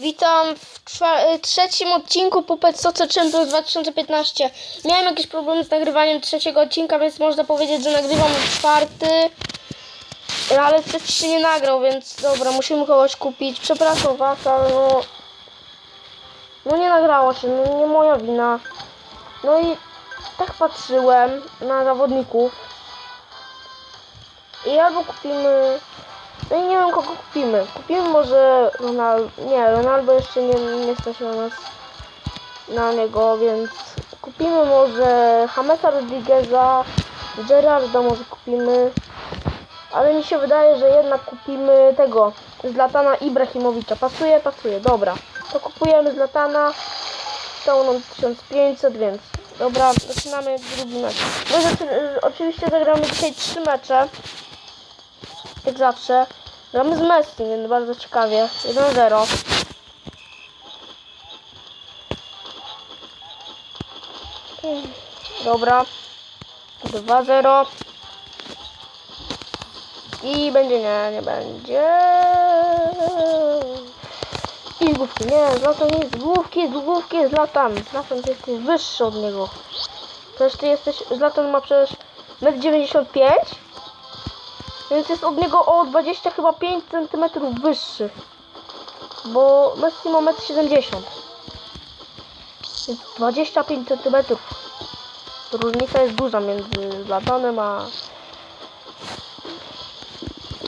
Witam w y, trzecim odcinku Puppet Soce Champions 2015. Miałem jakieś problemy z nagrywaniem trzeciego odcinka, więc można powiedzieć, że nagrywam czwarty. Ale trzeci się nie nagrał, więc dobra, musimy kogoś kupić. Przepraszam was, ale no... No nie nagrało się, no nie moja wina. No i tak patrzyłem na zawodników. I albo kupimy... No i nie wiem kogo kupimy. Kupimy może Ronaldo. Nie, Ronaldo jeszcze nie, nie stać na nas. Na niego, więc kupimy może Hamesa Rodrigueza, Gerarda może kupimy. Ale mi się wydaje, że jednak kupimy tego Zlatana Ibrahimowicza. Pasuje, pasuje, dobra. To kupujemy Zlatana. Stało nam 1500, więc dobra, zaczynamy drugi mecz. Zaczy- oczywiście zagramy dzisiaj trzy mecze jak zawsze. Gramy z Messi, więc bardzo ciekawie. 1-0. Dobra. 2-0. I będzie nie, nie będzie. I z główki, nie, Zlatan jest główki, z główki, Zlatan. Zlatan ty jesteś wyższy od niego. Przecież ty jesteś, Zlatan ma przecież 1,95 m. Więc jest od niego o 20 chyba 5 cm wyższy. Bo Messi ma 1,70 m. Więc 25 cm. Różnica jest duża między Zlatanem a...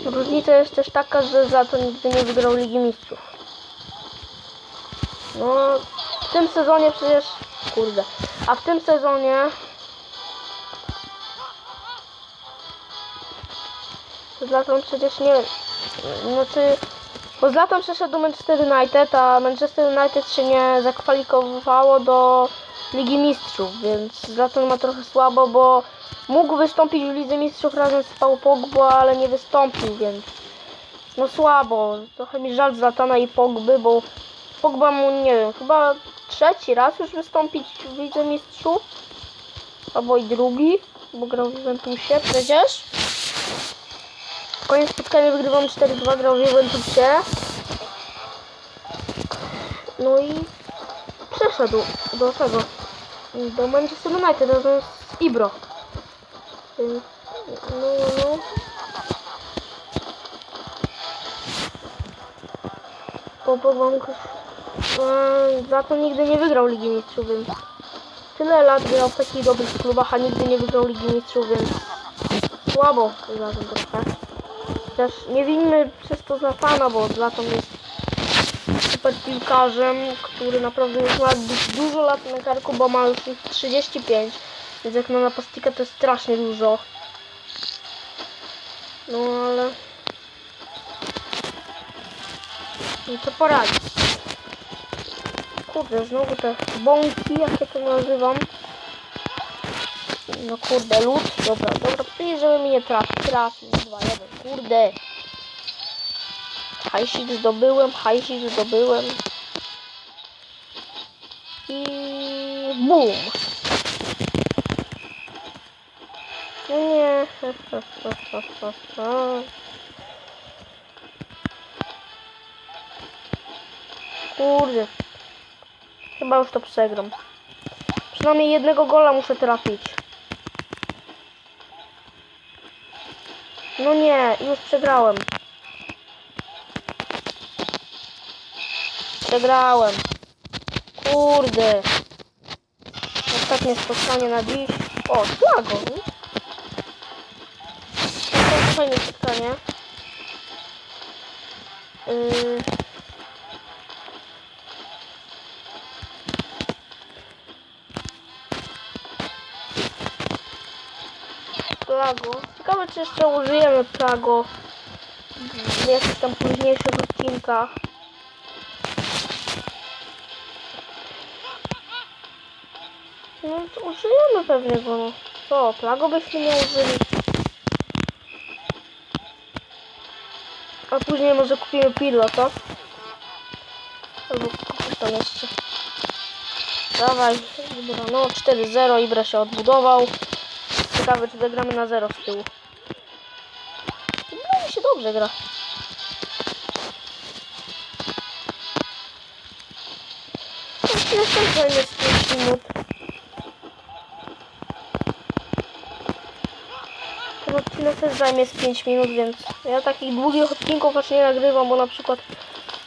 Różnica jest też taka, że Zlatan nigdy nie wygrał Ligi Mistrzów. No, w tym sezonie przecież... Kurde. A w tym sezonie Zlatan przecież nie... Znaczy... Bo Zlatan przeszedł do Manchester United, a Manchester United się nie zakwalifikowało do Ligi Mistrzów, więc Zlatan ma trochę słabo, bo mógł wystąpić w Lidze Mistrzów razem z Paul Pogba, ale nie wystąpił, więc no słabo. Trochę mi żal Zlatana i Pogby, bo Pogba mu, nie wiem, chyba trzeci raz już wystąpić w Lidze Mistrzów, albo i drugi, bo grał w Juventusie przecież. Koniec spotkania wygrywam 4-2, grał w Juventusie. No i przeszedł do tego, do Manchester United razem z Ibro. No, no, no. Po powąku za to nigdy nie wygrał Ligi Mistrzów, więc tyle lat grał w takich dobrych klubach, a nigdy nie wygrał Ligi Mistrzów, więc słabo razem trochę. Też nie winny przez to Zlatana, bo Zlatan jest super piłkarzem, który naprawdę już ma du- dużo lat na karku, bo ma już ich 35. Więc jak na napastnika to jest strasznie dużo. No ale... No to poradzi. Kurde, znowu te bąki, jak ja to nazywam. No kurde, lód. Dobra, dobra, please, żeby mi nie trafił. Trafił, 2, 1, kurde. Hajsik zdobyłem, hajsik zdobyłem. I bum. No nie. Kurde. Chyba już to przegram. Przynajmniej jednego gola muszę trafić. No nie, już przegrałem. Przegrałem. Kurde. Ostatnie spotkanie na dziś. O, nie? To fajne spotkanie. Yy... Plago. Ciekawe czy jeszcze użyjemy Plago w jakichś tam późniejszych odcinkach. No to użyjemy pewnie go. No. Co, Plago byśmy nie użyli. A później może kupimy Pirlo, co? Albo kogoś tam jeszcze. Dawaj, no 4-0, Ibra się odbudował. Ciekawe, czy zagramy na 0 z tyłu. No mi się dobrze gra. też zajmie z 5 minut. Ten odcinek też zajmie z 5 minut, więc ja takich długich odcinków aż nie nagrywam, bo na przykład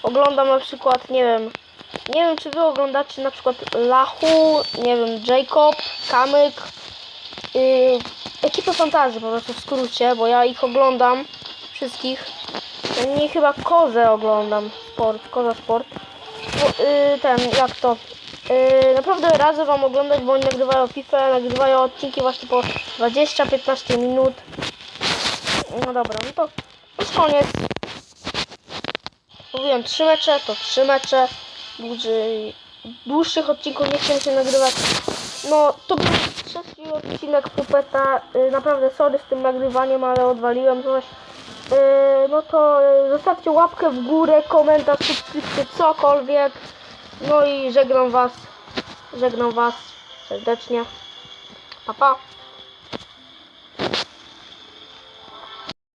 oglądam na przykład, nie wiem, nie wiem czy wy oglądacie na przykład Lachu, nie wiem, Jacob, Kamyk, yy, ekipę fantazji po prostu w skrócie, bo ja ich oglądam wszystkich. Nie chyba Kozę oglądam, sport, Koza Sport. Bo, yy, ten, jak to? Yy, naprawdę radzę wam oglądać, bo oni nagrywają FIFA, nagrywają odcinki właśnie po 20-15 minut. No dobra, no to już koniec. Mówiłem trzy mecze, to trzy mecze. Dłużej, dłuższych odcinków nie chcę się nagrywać. No, to był trzeci odcinek Pupeta. Yy, naprawdę sorry z tym nagrywaniem, ale odwaliłem coś. Yy, no to yy, zostawcie łapkę w górę, komentarz, subskrypcję, cokolwiek. No i żegnam was. Żegnam was serdecznie. Pa, pa.